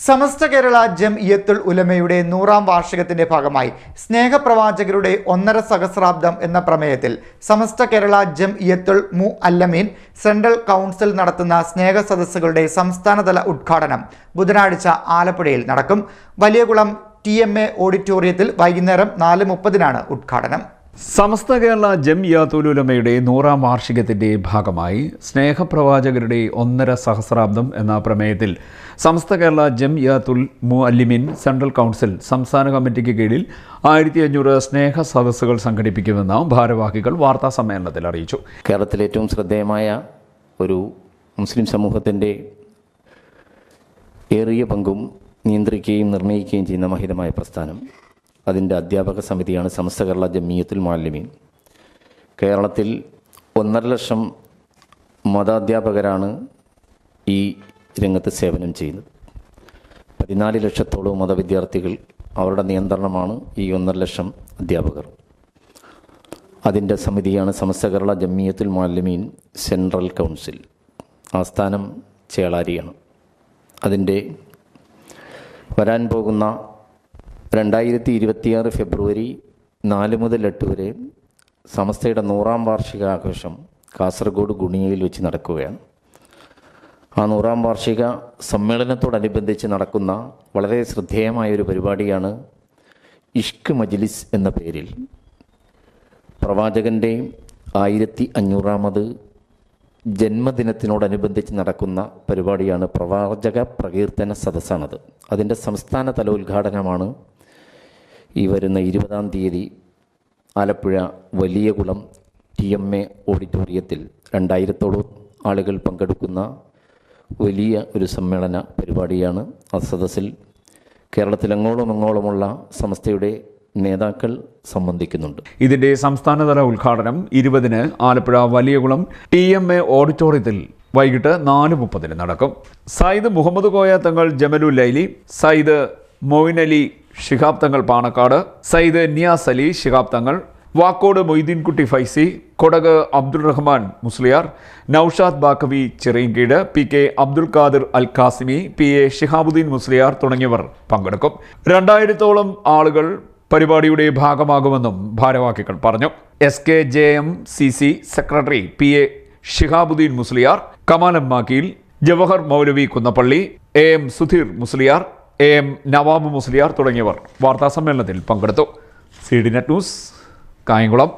സമസ്ത കേരള ജം ഇയത്തുൽ ഉലമയുടെ നൂറാം വാർഷികത്തിന്റെ ഭാഗമായി സ്നേഹപ്രവാചകരുടെ ഒന്നര സഹസ്രാബ്ദം എന്ന പ്രമേയത്തിൽ സമസ്ത കേരള ജം ഇയത്തുൽ മു അല്ലമീൻ സെൻട്രൽ കൗൺസിൽ നടത്തുന്ന സ്നേഹ സദസ്സുകളുടെ സംസ്ഥാനതല ഉദ്ഘാടനം ബുധനാഴ്ച ആലപ്പുഴയിൽ നടക്കും. വലിയകുളം ടി എം എ ഓഡിറ്റോറിയത്തിൽ വൈകുന്നേരം നാല് മുപ്പതിനാണ് ഉദ്ഘാടനം. സമസ്ത കേരള ജംഇയാത്തുലുലമയുടെ നൂറാം വാർഷികത്തിന്റെ ഭാഗമായി സ്നേഹപ്രവാചകരുടെ ഒന്നര സഹസ്രാബ്ദം എന്ന പ്രമേയത്തിൽ സമസ്ത കേരള ജംഇയാത്തുൽ മുഅല്ലിമിൻ സെൻട്രൽ കൗൺസിൽ സംസ്ഥാന കമ്മിറ്റിക്ക് കീഴിൽ ആയിരത്തി അഞ്ഞൂറ് സ്നേഹ സദസ്സുകൾ സംഘടിപ്പിക്കുമെന്ന് ഭാരവാഹികൾ വാർത്താ സമ്മേളനത്തിൽ അറിയിച്ചു. കേരളത്തിലെ ഏറ്റവും ശ്രദ്ധേയമായ ഒരു മുസ്ലിം സമൂഹത്തിന്റെ ഏറിയ പങ്കും നിയന്ത്രിക്കുകയും നിർണയിക്കുകയും ചെയ്യുന്ന മഹിതമായ പ്രസ്ഥാനം അതിന്റെ അധ്യാപക സമിതിയാണ് സമസ്ത കേരള ജമിയത്തുൽ മാലിമീൻ കേരളത്തിൽ ഒന്നര ലക്ഷം മതാധ്യാപകരാണ് ഈ രംഗത്ത് സേവനം ചെയ്യുന്നത്. പതിനാല് ലക്ഷത്തോളം മതവിദ്യാർത്ഥികൾ അവരുടെ നിയന്ത്രണമാണ് ഈ ഒന്നര ലക്ഷം അധ്യാപകർ. അതിന്റെ സമിതിയാണ് സമസ്ത കേരള ജമ്മിയത്തുൽ മാലിമീൻ സെൻട്രൽ കൗൺസിൽ. ആസ്ഥാനം ചേളാരിയാണ്. അതിന്റെ വരാൻ പോകുന്ന രണ്ടായിരത്തി ഇരുപത്തിയാറ് ഫെബ്രുവരി നാല് മുതൽ എട്ട് വരെ സമസ്തയുടെ നൂറാം വാർഷികാഘോഷം കാസർഗോഡ് ഗുണിയയിൽ വെച്ച് നടക്കുകയാണ്. ആ നൂറാം വാർഷിക സമ്മേളനത്തോടനുബന്ധിച്ച് നടക്കുന്ന വളരെ ശ്രദ്ധേയമായ ഒരു പരിപാടിയാണ് ഇഷ്ക് മജ്ലിസ് എന്ന പേരിൽ. പ്രവാചകന്റെ ആയിരത്തി അഞ്ഞൂറാമത് ജന്മദിനത്തിനോടനുബന്ധിച്ച് നടക്കുന്ന പരിപാടിയാണ് പ്രവാചക പ്രകീർത്തന സദസ്സാണത്. അതിന്റെ സംസ്ഥാന തല ഉദ്ഘാടനമാണ് ഈ വരുന്ന ഇരുപതാം തീയതി ആലപ്പുഴ വലിയ കുളം ടി എം എ ഓഡിറ്റോറിയത്തിൽ രണ്ടായിരത്തോളം ആളുകൾ പങ്കെടുക്കുന്ന വലിയ ഒരു സമ്മേളന പരിപാടിയാണ് ആ സദസ്സിൽ കേരളത്തിലെങ്ങോളം എങ്ങോളമുള്ള സംസ്ഥയുടെ നേതാക്കൾ സംബന്ധിക്കുന്നുണ്ട്. ഇതിന്റെ സംസ്ഥാനതല ഉദ്ഘാടനം ഇരുപതിന് Alappuzha Valiyakulam T M A ഓഡിറ്റോറിയത്തിൽ വൈകിട്ട് നാല് മുപ്പതിന് നടക്കും. സയ്യിദ് മുഹമ്മദ് കോയ തങ്ങൾ ജമലു ലൈലി സയ്യിദ് മൊയിൻ അലി ഷിഹാബ് തങ്ങൾ Panakkad Sayyid Niyas Ali Shihab Thangal Vakkode Moideenkutty Faizy Kodak Abdul Rahman Musliyar Noushad Baqavi Cheriyankeet P K Abdul Khadir Al Qasimi P A Shihabuddin Musliyar തുടങ്ങിയവർ പങ്കെടുക്കും. രണ്ടായിരത്തോളം ആളുകൾ പരിപാടിയുടെ ഭാഗമാകുമെന്നും ഭാരവാഹികൾ പറഞ്ഞു. S K J M C C secretary P A Shihabuddin Musliyar Kamalam Makkeel Jawahar Moulavi Kunnappally A M Sudheer Musliyar A M Nawab Musliyar തുടങ്ങിയവർ വാർത്താസമ്മേളനത്തിൽ പങ്കെടുത്തു. C D net news Kayamkulam.